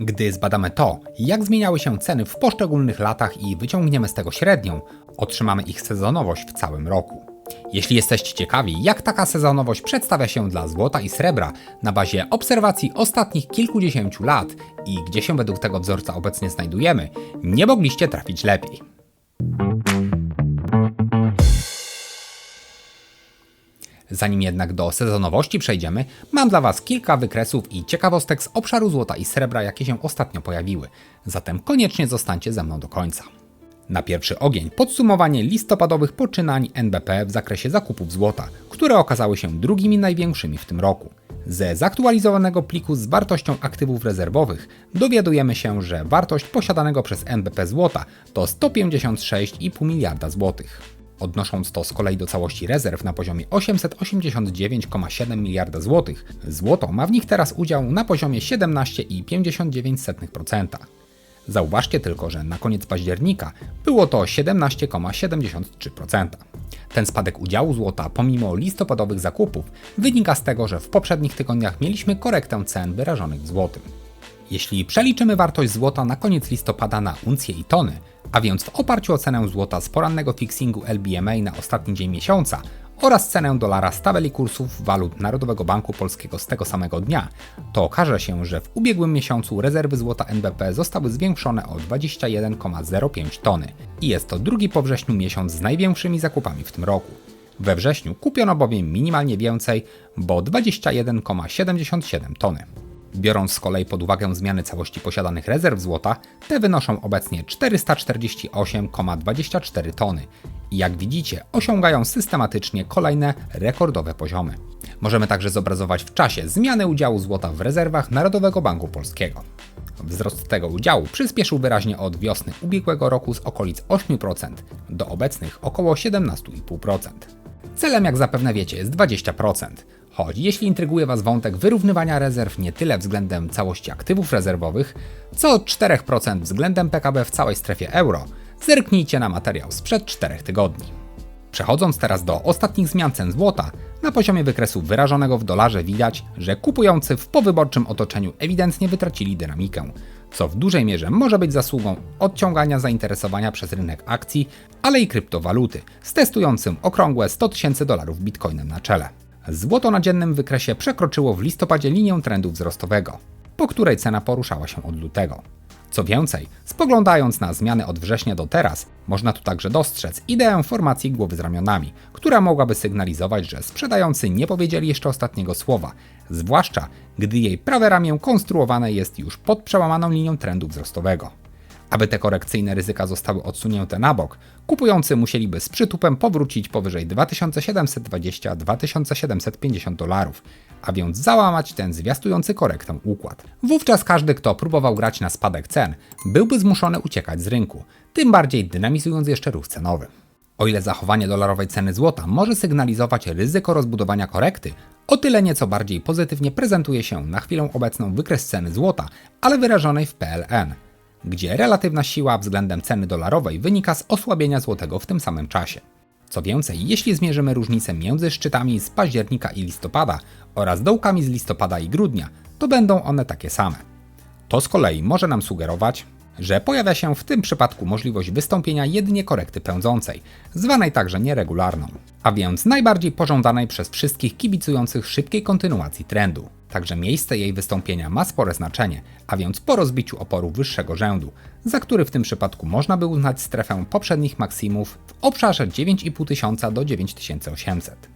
Gdy zbadamy to, jak zmieniały się ceny w poszczególnych latach i wyciągniemy z tego średnią, otrzymamy ich sezonowość w całym roku. Jeśli jesteście ciekawi, jak taka sezonowość przedstawia się dla złota i srebra na bazie obserwacji ostatnich kilkudziesięciu lat i gdzie się według tego wzorca obecnie znajdujemy, nie mogliście trafić lepiej. Zanim jednak do sezonowości przejdziemy, mam dla Was kilka wykresów i ciekawostek z obszaru złota i srebra, jakie się ostatnio pojawiły. Zatem koniecznie zostańcie ze mną do końca. Na pierwszy ogień podsumowanie listopadowych poczynań NBP w zakresie zakupów złota, które okazały się drugimi największymi w tym roku. Ze zaktualizowanego pliku z wartością aktywów rezerwowych dowiadujemy się, że wartość posiadanego przez NBP złota to 156,5 miliarda złotych. Odnosząc to z kolei do całości rezerw na poziomie 889,7 miliarda złotych, złoto ma w nich teraz udział na poziomie 17,59%. Zauważcie tylko, że na koniec października było to 17,73%. Ten spadek udziału złota pomimo listopadowych zakupów wynika z tego, że w poprzednich tygodniach mieliśmy korektę cen wyrażonych w złotym. Jeśli przeliczymy wartość złota na koniec listopada na uncję i tony, a więc w oparciu o cenę złota z porannego fixingu LBMA na ostatni dzień miesiąca oraz cenę dolara z tabeli kursów walut Narodowego Banku Polskiego z tego samego dnia, to okaże się, że w ubiegłym miesiącu rezerwy złota NBP zostały zwiększone o 21,05 tony i jest to drugi po wrześniu miesiąc z największymi zakupami w tym roku. We wrześniu kupiono bowiem minimalnie więcej, bo 21,77 tony. Biorąc z kolei pod uwagę zmiany całości posiadanych rezerw złota, te wynoszą obecnie 448,24 tony i jak widzicie osiągają systematycznie kolejne rekordowe poziomy. Możemy także zobrazować w czasie zmiany udziału złota w rezerwach Narodowego Banku Polskiego. Wzrost tego udziału przyspieszył wyraźnie od wiosny ubiegłego roku z okolic 8% do obecnych około 17,5%. Celem, jak zapewne wiecie, jest 20%. Choć jeśli intryguje Was wątek wyrównywania rezerw nie tyle względem całości aktywów rezerwowych, co od 4% względem PKB w całej strefie euro, zerknijcie na materiał sprzed 4 tygodni. Przechodząc teraz do ostatnich zmian cen złota, na poziomie wykresu wyrażonego w dolarze widać, że kupujący w powyborczym otoczeniu ewidentnie wytracili dynamikę, co w dużej mierze może być zasługą odciągania zainteresowania przez rynek akcji, ale i kryptowaluty, z testującym okrągłe 100 tysięcy dolarów bitcoinem na czele. Złoto na dziennym wykresie przekroczyło w listopadzie linię trendu wzrostowego, po której cena poruszała się od lutego. Co więcej, spoglądając na zmiany od września do teraz, można tu także dostrzec ideę formacji głowy z ramionami, która mogłaby sygnalizować, że sprzedający nie powiedzieli jeszcze ostatniego słowa, zwłaszcza gdy jej prawe ramię konstruowane jest już pod przełamaną linią trendu wzrostowego. Aby te korekcyjne ryzyka zostały odsunięte na bok, kupujący musieliby z przytupem powrócić powyżej 2720-2750 dolarów, a więc załamać ten zwiastujący korektę układ. Wówczas każdy, kto próbował grać na spadek cen, byłby zmuszony uciekać z rynku, tym bardziej dynamizując jeszcze ruch cenowy. O ile zachowanie dolarowej ceny złota może sygnalizować ryzyko rozbudowania korekty, o tyle nieco bardziej pozytywnie prezentuje się na chwilę obecną wykres ceny złota, ale wyrażonej w PLN – gdzie relatywna siła względem ceny dolarowej wynika z osłabienia złotego w tym samym czasie. Co więcej, jeśli zmierzymy różnicę między szczytami z października i listopada oraz dołkami z listopada i grudnia, to będą one takie same. To z kolei może nam sugerować, że pojawia się w tym przypadku możliwość wystąpienia jedynie korekty pędzącej, zwanej także nieregularną, a więc najbardziej pożądanej przez wszystkich kibicujących szybkiej kontynuacji trendu. Także miejsce jej wystąpienia ma spore znaczenie, a więc po rozbiciu oporu wyższego rzędu, za który w tym przypadku można by uznać strefę poprzednich maksimów w obszarze 9500 do 9800.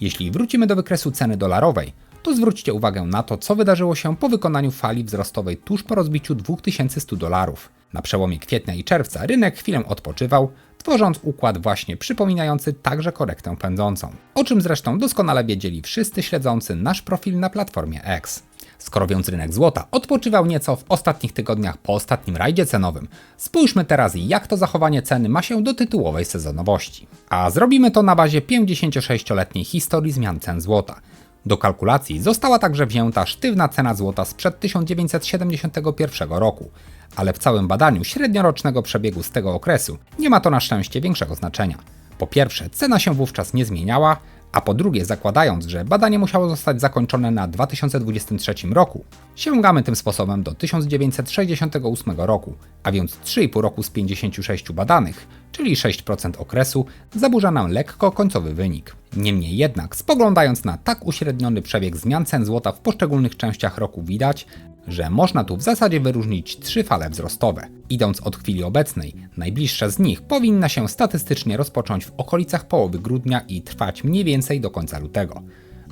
Jeśli wrócimy do wykresu ceny dolarowej, to zwróćcie uwagę na to, co wydarzyło się po wykonaniu fali wzrostowej tuż po rozbiciu 2100 dolarów. Na przełomie kwietnia i czerwca rynek chwilę odpoczywał, tworząc układ właśnie przypominający także korektę pędzącą. O czym zresztą doskonale wiedzieli wszyscy śledzący nasz profil na platformie X. Skoro więc rynek złota odpoczywał nieco w ostatnich tygodniach po ostatnim rajdzie cenowym, spójrzmy teraz jak to zachowanie ceny ma się do tytułowej sezonowości. A zrobimy to na bazie 56-letniej historii zmian cen złota. Do kalkulacji została także wzięta sztywna cena złota sprzed 1971 roku, ale w całym badaniu średniorocznego przebiegu z tego okresu nie ma to na szczęście większego znaczenia. Po pierwsze, cena się wówczas nie zmieniała, A po drugie, zakładając, że badanie musiało zostać zakończone na 2023 roku, sięgamy tym sposobem do 1968 roku, a więc 3,5 roku z 56 badanych, czyli 6% okresu, zaburza nam lekko końcowy wynik. Niemniej jednak, spoglądając na tak uśredniony przebieg zmian cen złota w poszczególnych częściach roku widać, że można tu w zasadzie wyróżnić trzy fale wzrostowe. Idąc od chwili obecnej, najbliższa z nich powinna się statystycznie rozpocząć w okolicach połowy grudnia i trwać mniej więcej do końca lutego.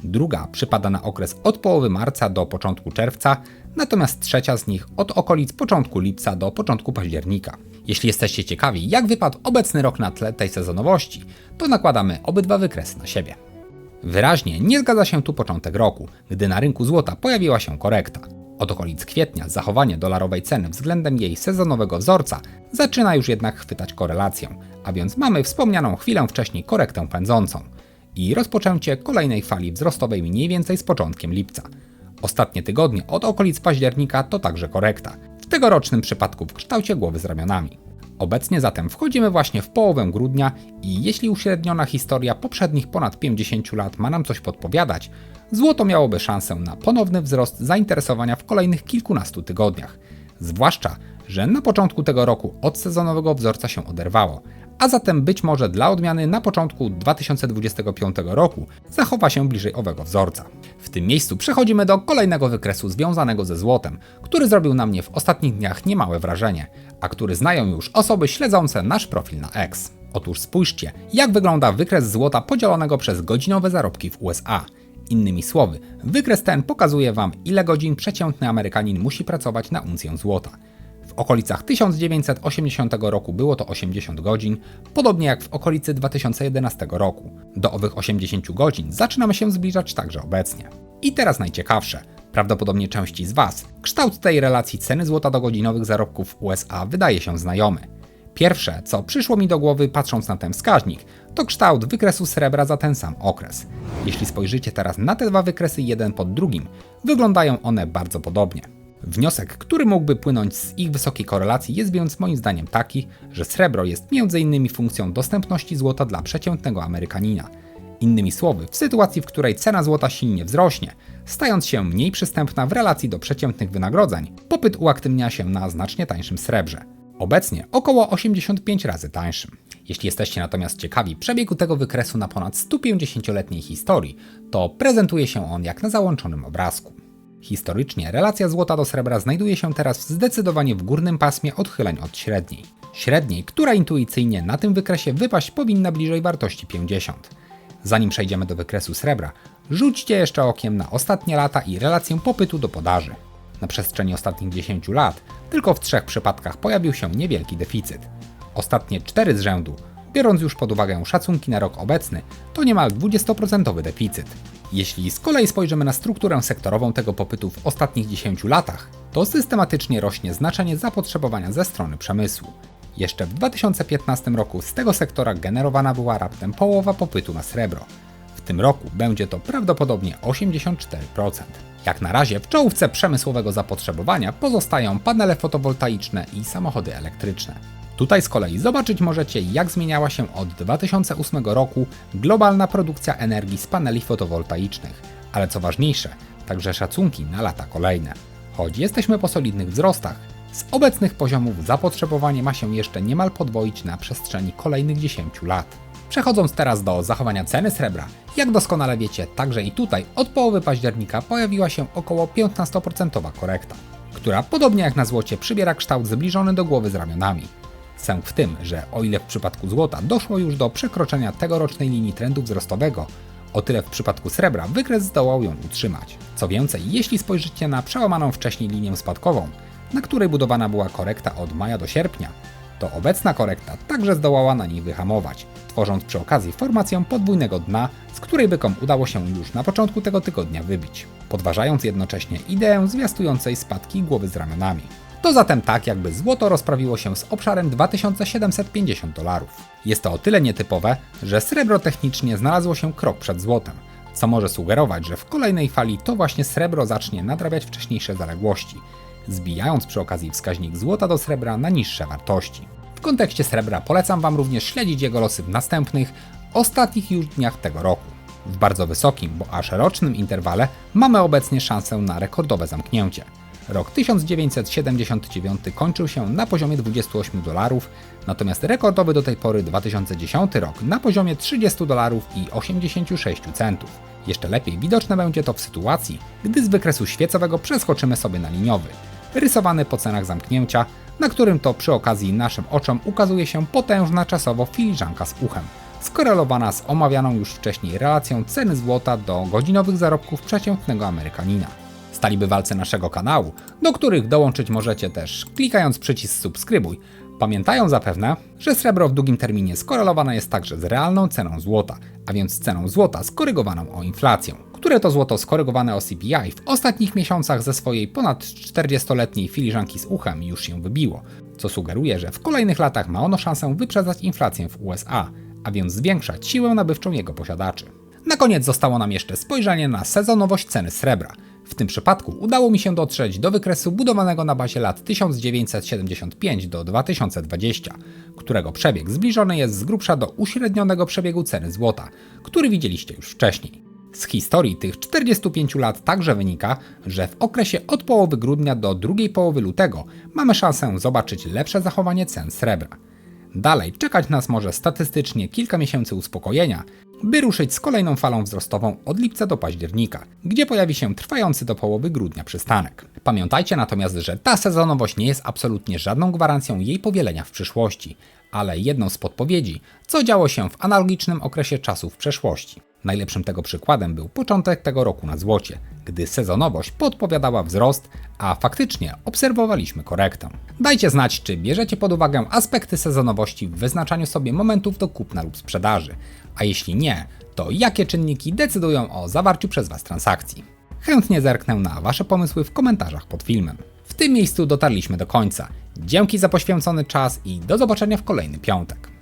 Druga przypada na okres od połowy marca do początku czerwca, natomiast trzecia z nich od okolic początku lipca do początku października. Jeśli jesteście ciekawi, jak wypadł obecny rok na tle tej sezonowości, to nakładamy obydwa wykresy na siebie. Wyraźnie nie zgadza się tu początek roku, gdy na rynku złota pojawiła się korekta. Od okolic kwietnia zachowanie dolarowej ceny względem jej sezonowego wzorca zaczyna już jednak chwytać korelację, a więc mamy wspomnianą chwilę wcześniej korektę pędzącą i rozpoczęcie kolejnej fali wzrostowej mniej więcej z początkiem lipca. Ostatnie tygodnie od okolic października to także korekta, w tegorocznym przypadku w kształcie głowy z ramionami. Obecnie zatem wchodzimy właśnie w połowę grudnia i jeśli uśredniona historia poprzednich ponad 50 lat ma nam coś podpowiadać, złoto miałoby szansę na ponowny wzrost zainteresowania w kolejnych kilkunastu tygodniach. Zwłaszcza, że na początku tego roku od sezonowego wzorca się oderwało, a zatem być może dla odmiany na początku 2025 roku zachowa się bliżej owego wzorca. W tym miejscu przechodzimy do kolejnego wykresu związanego ze złotem, który zrobił na mnie w ostatnich dniach niemałe wrażenie, a który znają już osoby śledzące nasz profil na X. Otóż spójrzcie, jak wygląda wykres złota podzielonego przez godzinowe zarobki w USA. Innymi słowy, wykres ten pokazuje Wam, ile godzin przeciętny Amerykanin musi pracować na uncję złota. W okolicach 1980 roku było to 80 godzin, podobnie jak w okolicy 2011 roku. Do owych 80 godzin zaczynamy się zbliżać także obecnie. I teraz najciekawsze. Prawdopodobnie części z Was kształt tej relacji ceny złota do godzinowych zarobków w USA wydaje się znajomy. Pierwsze, co przyszło mi do głowy patrząc na ten wskaźnik, to kształt wykresu srebra za ten sam okres. Jeśli spojrzycie teraz na te dwa wykresy jeden pod drugim, wyglądają one bardzo podobnie. Wniosek, który mógłby płynąć z ich wysokiej korelacji jest więc moim zdaniem taki, że srebro jest m.in. funkcją dostępności złota dla przeciętnego Amerykanina. Innymi słowy, w sytuacji, w której cena złota silnie wzrośnie, stając się mniej przystępna w relacji do przeciętnych wynagrodzeń, popyt uaktywnia się na znacznie tańszym srebrze. Obecnie około 85 razy tańszym. Jeśli jesteście natomiast ciekawi przebiegu tego wykresu na ponad 150-letniej historii, to prezentuje się on jak na załączonym obrazku. Historycznie relacja złota do srebra znajduje się teraz zdecydowanie w górnym pasmie odchyleń od średniej. Średniej, która intuicyjnie na tym wykresie wypaść powinna bliżej wartości 50. Zanim przejdziemy do wykresu srebra, rzućcie jeszcze okiem na ostatnie lata i relację popytu do podaży. Na przestrzeni ostatnich 10 lat tylko w trzech przypadkach pojawił się niewielki deficyt. Ostatnie 4 z rzędu, biorąc już pod uwagę szacunki na rok obecny, to niemal 20% deficyt. Jeśli z kolei spojrzymy na strukturę sektorową tego popytu w ostatnich 10 latach, to systematycznie rośnie znaczenie zapotrzebowania ze strony przemysłu. Jeszcze w 2015 roku z tego sektora generowana była raptem połowa popytu na srebro. W tym roku będzie to prawdopodobnie 84%. Jak na razie w czołówce przemysłowego zapotrzebowania pozostają panele fotowoltaiczne i samochody elektryczne. Tutaj z kolei zobaczyć możecie, jak zmieniała się od 2008 roku globalna produkcja energii z paneli fotowoltaicznych, ale co ważniejsze, także szacunki na lata kolejne. Choć jesteśmy po solidnych wzrostach, z obecnych poziomów zapotrzebowanie ma się jeszcze niemal podwoić na przestrzeni kolejnych 10 lat. Przechodząc teraz do zachowania ceny srebra, jak doskonale wiecie, także i tutaj od połowy października pojawiła się około 15% korekta, która podobnie jak na złocie przybiera kształt zbliżony do głowy z ramionami. Sęk w tym, że o ile w przypadku złota doszło już do przekroczenia tegorocznej linii trendu wzrostowego, o tyle w przypadku srebra wykres zdołał ją utrzymać. Co więcej, jeśli spojrzycie na przełamaną wcześniej linię spadkową, na której budowana była korekta od maja do sierpnia, to obecna korekta także zdołała na niej wyhamować, tworząc przy okazji formację podwójnego dna, z której bykom udało się już na początku tego tygodnia wybić, podważając jednocześnie ideę zwiastującej spadki głowy z ramionami. To zatem tak, jakby złoto rozprawiło się z obszarem 2750 dolarów. Jest to o tyle nietypowe, że srebro technicznie znalazło się krok przed złotem, co może sugerować, że w kolejnej fali to właśnie srebro zacznie nadrabiać wcześniejsze zaległości, zbijając przy okazji wskaźnik złota do srebra na niższe wartości. W kontekście srebra polecam Wam również śledzić jego losy w następnych, ostatnich już dniach tego roku. W bardzo wysokim, bo aż rocznym interwale mamy obecnie szansę na rekordowe zamknięcie. Rok 1979 kończył się na poziomie 28 dolarów, natomiast rekordowy do tej pory 2010 rok na poziomie 30 dolarów i 86 centów. Jeszcze lepiej widoczne będzie to w sytuacji, gdy z wykresu świecowego przeskoczymy sobie na liniowy, rysowany po cenach zamknięcia, na którym to przy okazji naszym oczom ukazuje się potężna czasowo filiżanka z uchem, skorelowana z omawianą już wcześniej relacją ceny złota do godzinowych zarobków przeciętnego Amerykanina. Stali bywalcy naszego kanału, do których dołączyć możecie też klikając przycisk subskrybuj, pamiętają zapewne, że srebro w długim terminie skorelowane jest także z realną ceną złota, a więc ceną złota skorygowaną o inflację, które to złoto skorygowane o CPI w ostatnich miesiącach ze swojej ponad 40-letniej filiżanki z uchem już się wybiło, co sugeruje, że w kolejnych latach ma ono szansę wyprzedzać inflację w USA, a więc zwiększać siłę nabywczą jego posiadaczy. Na koniec zostało nam jeszcze spojrzenie na sezonowość ceny srebra. W tym przypadku udało mi się dotrzeć do wykresu budowanego na bazie lat 1975 do 2020, którego przebieg zbliżony jest z grubsza do uśrednionego przebiegu ceny złota, który widzieliście już wcześniej. Z historii tych 45 lat także wynika, że w okresie od połowy grudnia do drugiej połowy lutego mamy szansę zobaczyć lepsze zachowanie cen srebra. Dalej czekać nas może statystycznie kilka miesięcy uspokojenia, by ruszyć z kolejną falą wzrostową od lipca do października, gdzie pojawi się trwający do połowy grudnia przystanek. Pamiętajcie natomiast, że ta sezonowość nie jest absolutnie żadną gwarancją jej powielenia w przyszłości, ale jedną z podpowiedzi, co działo się w analogicznym okresie czasu w przeszłości. Najlepszym tego przykładem był początek tego roku na złocie, gdy sezonowość podpowiadała wzrost, a faktycznie obserwowaliśmy korektę. Dajcie znać, czy bierzecie pod uwagę aspekty sezonowości w wyznaczaniu sobie momentów do kupna lub sprzedaży, a jeśli nie, to jakie czynniki decydują o zawarciu przez Was transakcji. Chętnie zerknę na Wasze pomysły w komentarzach pod filmem. W tym miejscu dotarliśmy do końca. Dzięki za poświęcony czas i do zobaczenia w kolejny piątek.